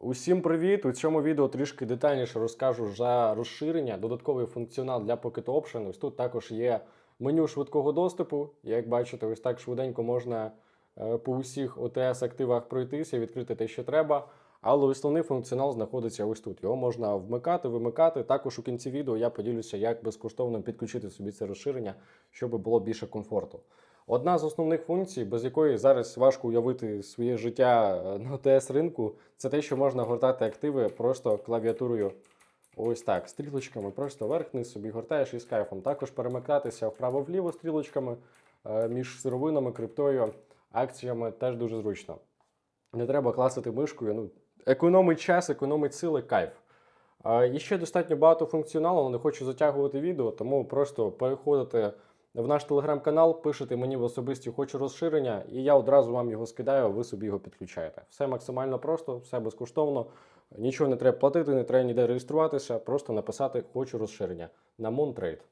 Усім привіт! У цьому відео трішки детальніше розкажу за розширення, додатковий функціонал для Pocket Option. Ось тут також є меню швидкого доступу. Як бачите, ось так швиденько можна е, по усіх OTS-активах пройтися, відкрити те, що треба. Але основний функціонал знаходиться ось тут. Його можна вмикати, вимикати. Також у кінці відео я поділюся, як безкоштовно підключити собі це розширення, щоб було більше комфорту. Одна з основних функцій, без якої зараз важко уявити своє життя е, на ОТС ринку, це те, що можна гортати активи просто клавіатурою. Ось так, стрілочками, просто вверх-вниз собі гортаєш із кайфом. Також перемикатися вправо-вліво стрілочками е, між сировинами, криптою, акціями теж дуже зручно. Не треба класити мишкою. Ну, економить час, економить сили, кайф. Е, І ще достатньо багато функціоналу, але не хочу затягувати відео, тому просто переходите в наш телеграм-канал, пишете мені в особисті хочу розширення, і я одразу вам його скидаю, а ви собі його підключаєте. Все максимально просто, все безкоштовно. Нічого не треба платити, не треба ніде реєструватися, просто написати хочу розширення на Монтрейд.